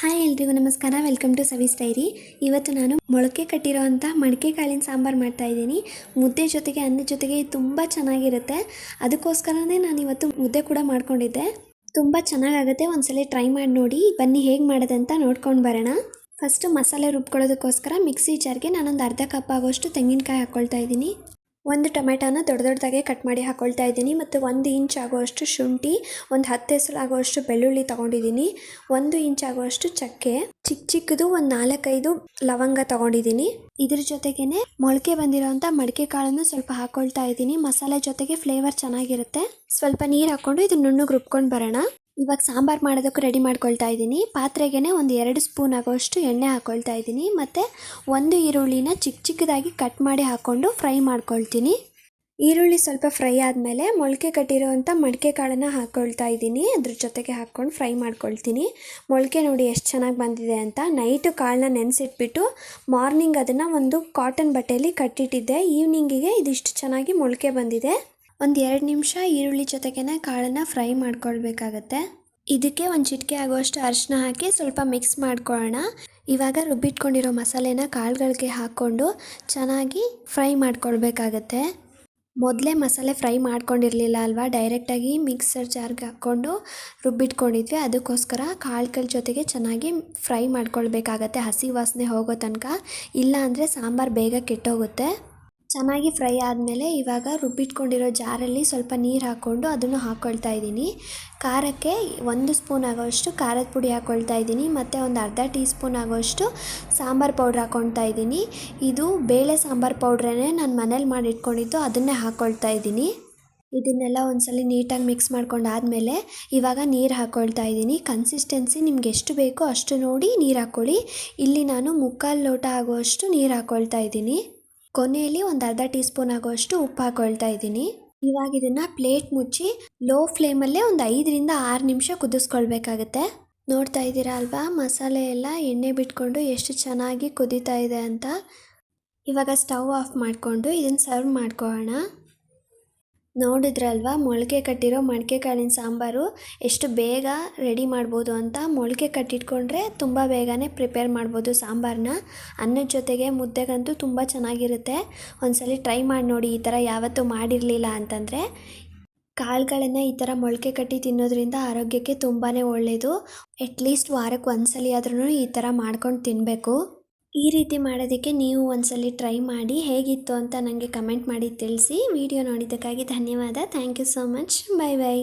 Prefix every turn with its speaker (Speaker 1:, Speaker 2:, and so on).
Speaker 1: Hi ಎಲ್ರಿಗೂ ನಮಸ್ಕಾರ. Welcome to ಸವಿಸ್ dairy ಇವತ್ತು ನಾನು ಮೊಳಕೆ ಕಟ್ಟಿರೋವಂಥ ಮಡಿಕೆ ಕಾಳಿನ ಸಾಂಬಾರು ಮಾಡ್ತಾಯಿದ್ದೀನಿ ಮುದ್ದೆ ಜೊತೆಗೆ ಅನ್ನದ ಜೊತೆಗೆ ತುಂಬ ಚೆನ್ನಾಗಿರುತ್ತೆ. ಅದಕ್ಕೋಸ್ಕರನೇ ನಾನು ಇವತ್ತು ಮುದ್ದೆ ಕೂಡ ಮಾಡ್ಕೊಂಡಿದ್ದೆ. ತುಂಬ ಚೆನ್ನಾಗಾಗುತ್ತೆ. ಒಂದ್ಸಲ ಟ್ರೈ ಮಾಡಿ ನೋಡಿ. ಬನ್ನಿ ಹೇಗೆ ಮಾಡೋದಂತ ನೋಡ್ಕೊಂಡು ಬರೋಣ. ಫಸ್ಟು ಮಸಾಲೆ ರುಬ್ಕೊಳ್ಳೋದಕ್ಕೋಸ್ಕರ ಮಿಕ್ಸಿ ಜಾರ್ಗೆ ನಾನೊಂದು ಅರ್ಧ ಕಪ್ ಆಗೋಷ್ಟು ತೆಂಗಿನಕಾಯಿ ಹಾಕ್ಕೊಳ್ತಾ ಇದ್ದೀನಿ. ಒಂದು ಟೊಮೆಟೊನ ದೊಡ್ಡ ದೊಡ್ಡದಾಗೆ ಕಟ್ ಮಾಡಿ ಹಾಕ್ಕೊಳ್ತಾ ಇದ್ದೀನಿ ಮತ್ತು ಒಂದು ಇಂಚ್ ಆಗುವಷ್ಟು ಶುಂಠಿ, ಒಂದು ಹತ್ತು ಹೆಸರು ಆಗುವಷ್ಟು ಬೆಳ್ಳುಳ್ಳಿ ತೊಗೊಂಡಿದ್ದೀನಿ. ಒಂದು ಇಂಚ್ ಆಗುವಷ್ಟು ಚಕ್ಕೆ ಚಿಕ್ಕ ಚಿಕ್ಕದು ಒಂದು ನಾಲ್ಕೈದು ಲವಂಗ ತೊಗೊಂಡಿದ್ದೀನಿ. ಇದ್ರ ಜೊತೆಗೇನೆ ಮೊಳಕೆ ಬಂದಿರೋಂಥ ಮಡಿಕೆ ಕಾಳನ್ನು ಸ್ವಲ್ಪ ಹಾಕ್ಕೊಳ್ತಾ ಇದ್ದೀನಿ. ಮಸಾಲೆ ಜೊತೆಗೆ ಫ್ಲೇವರ್ ಚೆನ್ನಾಗಿರುತ್ತೆ. ಸ್ವಲ್ಪ ನೀರು ಹಾಕ್ಕೊಂಡು ಇದನ್ನ ನುಣ್ಣಗೆ ರುಬ್ಕೊಂಡು ಬರೋಣ. ಇವಾಗ ಸಾಂಬಾರು ಮಾಡೋದಕ್ಕೆ ರೆಡಿ ಮಾಡ್ಕೊಳ್ತಾ ಇದ್ದೀನಿ. ಪಾತ್ರೆಗೆ ಒಂದು ಎರಡು ಸ್ಪೂನ್ ಆಗೋಷ್ಟು ಎಣ್ಣೆ ಹಾಕ್ಕೊಳ್ತಾ ಇದ್ದೀನಿ. ಮತ್ತು ಒಂದು ಈರುಳ್ಳಿನ ಚಿಕ್ಕ ಚಿಕ್ಕದಾಗಿ ಕಟ್ ಮಾಡಿ ಹಾಕ್ಕೊಂಡು ಫ್ರೈ ಮಾಡ್ಕೊಳ್ತೀನಿ. ಈರುಳ್ಳಿ ಸ್ವಲ್ಪ ಫ್ರೈ ಆದಮೇಲೆ ಮೊಳಕೆ ಕಟ್ಟಿರೋವಂಥ ಮಡಿಕೆ ಕಾಳನ್ನು ಹಾಕ್ಕೊಳ್ತಾ ಇದ್ದೀನಿ. ಅದ್ರ ಜೊತೆಗೆ ಹಾಕ್ಕೊಂಡು ಫ್ರೈ ಮಾಡ್ಕೊಳ್ತೀನಿ. ಮೊಳಕೆ ನೋಡಿ ಎಷ್ಟು ಚೆನ್ನಾಗಿ ಬಂದಿದೆ ಅಂತ. ನೈಟು ಕಾಳನ್ನ ನೆನೆಸಿಟ್ಬಿಟ್ಟು ಮಾರ್ನಿಂಗ್ ಅದನ್ನು ಒಂದು ಕಾಟನ್ ಬಟ್ಟೆಯಲ್ಲಿ ಕಟ್ಟಿಟ್ಟಿದ್ದೆ. ಈವ್ನಿಂಗಿಗೆ ಇದಿಷ್ಟು ಚೆನ್ನಾಗಿ ಮೊಳಕೆ ಬಂದಿದೆ. ಒಂದು ಎರಡು ನಿಮಿಷ ಈರುಳ್ಳಿ ಜೊತೆಗೇನೆ ಕಾಳನ್ನು ಫ್ರೈ ಮಾಡ್ಕೊಳ್ಬೇಕಾಗತ್ತೆ. ಇದಕ್ಕೆ ಒಂದು ಚಿಟಿಕೆ ಆಗುವಷ್ಟು ಅರಿಶಿನ ಹಾಕಿ ಸ್ವಲ್ಪ ಮಿಕ್ಸ್ ಮಾಡ್ಕೊಳ್ಳೋಣ ಇವಾಗ ರುಬ್ಬಿಟ್ಕೊಂಡಿರೋ ಮಸಾಲೆನ ಕಾಳುಗಳಿಗೆ ಹಾಕ್ಕೊಂಡು ಚೆನ್ನಾಗಿ ಫ್ರೈ ಮಾಡ್ಕೊಳ್ಬೇಕಾಗತ್ತೆ. ಮೊದಲೇ ಮಸಾಲೆ ಫ್ರೈ ಮಾಡ್ಕೊಂಡಿರಲಿಲ್ಲ ಅಲ್ವಾ? ಡೈರೆಕ್ಟಾಗಿ ಮಿಕ್ಸರ್ ಜಾರ್ಗೆ ಹಾಕ್ಕೊಂಡು ರುಬ್ಬಿಟ್ಕೊಂಡಿದ್ವಿ. ಅದಕ್ಕೋಸ್ಕರ ಕಾಳುಗಳ ಜೊತೆಗೆ ಚೆನ್ನಾಗಿ ಫ್ರೈ ಮಾಡ್ಕೊಳ್ಬೇಕಾಗತ್ತೆ ಹಸಿ ವಾಸನೆ ಹೋಗೋ ತನಕ. ಇಲ್ಲ ಅಂದರೆ ಸಾಂಬಾರು ಬೇಗ ಕೆಟ್ಟೋಗುತ್ತೆ. ಚೆನ್ನಾಗಿ ಫ್ರೈ ಆದಮೇಲೆ ಇವಾಗ ರುಬ್ಬಿಟ್ಕೊಂಡಿರೋ ಜಾರಲ್ಲಿ ಸ್ವಲ್ಪ ನೀರು ಹಾಕ್ಕೊಂಡು ಅದನ್ನು ಹಾಕ್ಕೊಳ್ತಾ ಇದ್ದೀನಿ. ಖಾರಕ್ಕೆ ಒಂದು ಸ್ಪೂನ್ ಆಗೋಷ್ಟು ಖಾರದ ಪುಡಿ ಹಾಕ್ಕೊಳ್ತಾ ಇದ್ದೀನಿ. ಮತ್ತು ಒಂದು ಅರ್ಧ ಟೀ ಸ್ಪೂನ್ ಆಗೋಷ್ಟು ಸಾಂಬಾರು ಪೌಡ್ರ್ ಹಾಕ್ಕೊಳ್ತಾ ಇದ್ದೀನಿ. ಇದು ಬೇಳೆ ಸಾಂಬಾರು ಪೌಡ್ರನ್ನೇ ನಾನು ಮನೇಲಿ ಮಾಡಿಟ್ಕೊಂಡಿದ್ದು ಅದನ್ನೇ ಹಾಕ್ಕೊಳ್ತಾ ಇದ್ದೀನಿ. ಇದನ್ನೆಲ್ಲ ಒಂದ್ಸಲ ನೀಟಾಗಿ ಮಿಕ್ಸ್ ಮಾಡ್ಕೊಂಡಾದಮೇಲೆ ಇವಾಗ ನೀರು ಹಾಕ್ಕೊಳ್ತಾ ಇದ್ದೀನಿ. ಕನ್ಸಿಸ್ಟೆನ್ಸಿ ನಿಮ್ಗೆ ಎಷ್ಟು ಬೇಕೋ ಅಷ್ಟು ನೋಡಿ ನೀರು ಹಾಕ್ಕೊಳ್ಳಿ ಇಲ್ಲಿ ನಾನು ಮುಕ್ಕಾಲು ಲೋಟ ಆಗುವಷ್ಟು ನೀರು ಹಾಕ್ಕೊಳ್ತಾ ಇದ್ದೀನಿ. ಕೊನೆಯಲ್ಲಿ ಒಂದು ಅರ್ಧ ಟೀ ಸ್ಪೂನ್ ಆಗುವಷ್ಟು ಉಪ್ಪು ಹಾಕೊಳ್ತಾ ಇದ್ದೀನಿ. ಇವಾಗ ಇದನ್ನು ಪ್ಲೇಟ್ ಮುಚ್ಚಿ ಲೋ ಫ್ಲೇಮಲ್ಲೇ ಒಂದು ಐದರಿಂದ ಆರು ನಿಮಿಷ ಕುದಿಸ್ಕೊಳ್ಬೇಕಾಗತ್ತೆ. ನೋಡ್ತಾ ಇದ್ದೀರಾ ಅಲ್ವಾ? ಮಸಾಲೆ ಎಲ್ಲ ಎಣ್ಣೆ ಬಿಟ್ಕೊಂಡು ಎಷ್ಟು ಚೆನ್ನಾಗಿ ಕುದೀತಾ ಇದೆ ಅಂತ. ಇವಾಗ ಸ್ಟವ್ ಆಫ್ ಮಾಡಿಕೊಂಡು ಇದನ್ನು ಸರ್ವ್ ಮಾಡ್ಕೊಳ್ಳೋಣ. ನೋಡಿದ್ರಲ್ವಾ? ಮೊಳಕೆ ಕಟ್ಟಿರೋ ಮಡಿಕೆ ಕಾಳಿನ ಸಾಂಬಾರು ಎಷ್ಟು ಬೇಗ ರೆಡಿ ಮಾಡ್ಬೋದು ಅಂತ. ಮೊಳಕೆ ಕಟ್ಟಿಟ್ಕೊಂಡ್ರೆ ತುಂಬ ಬೇಗನೆ ಪ್ರಿಪೇರ್ ಮಾಡ್ಬೋದು ಸಾಂಬಾರನ್ನ ಅನ್ನದ ಜೊತೆಗೆ ಮುದ್ದೆಗಂತೂ ತುಂಬ ಚೆನ್ನಾಗಿರುತ್ತೆ. ಒಂದ್ಸಲ ಟ್ರೈ ಮಾಡಿ ನೋಡಿ, ಈ ಥರ ಯಾವತ್ತೂ ಮಾಡಿರಲಿಲ್ಲ ಅಂತಂದರೆ. ಕಾಳುಗಳನ್ನು ಈ ಥರ ಮೊಳಕೆ ಕಟ್ಟಿ ತಿನ್ನೋದ್ರಿಂದ ಆರೋಗ್ಯಕ್ಕೆ ತುಂಬಾ ಒಳ್ಳೆಯದು ಅಟ್ಲೀಸ್ಟ್ ವಾರಕ್ಕೆ ಒಂದ್ಸಲಿ ಆದ್ರೂ ಈ ಥರ ಮಾಡ್ಕೊಂಡು ತಿನ್ನಬೇಕು ಈ ರೀತಿ ಮಾಡೋದಕ್ಕೆ ನೀವು ಒಂದ್ಸಲಿ ಟ್ರೈ ಮಾಡಿ ಹೇಗಿತ್ತು ಅಂತ ನನಗೆ ಕಮೆಂಟ್ ಮಾಡಿ ತಿಳಿಸಿ. ವಿಡಿಯೋ ನೋಡಿದ್ದಕ್ಕಾಗಿ ಧನ್ಯವಾದ. Thank you so much. Bye bye.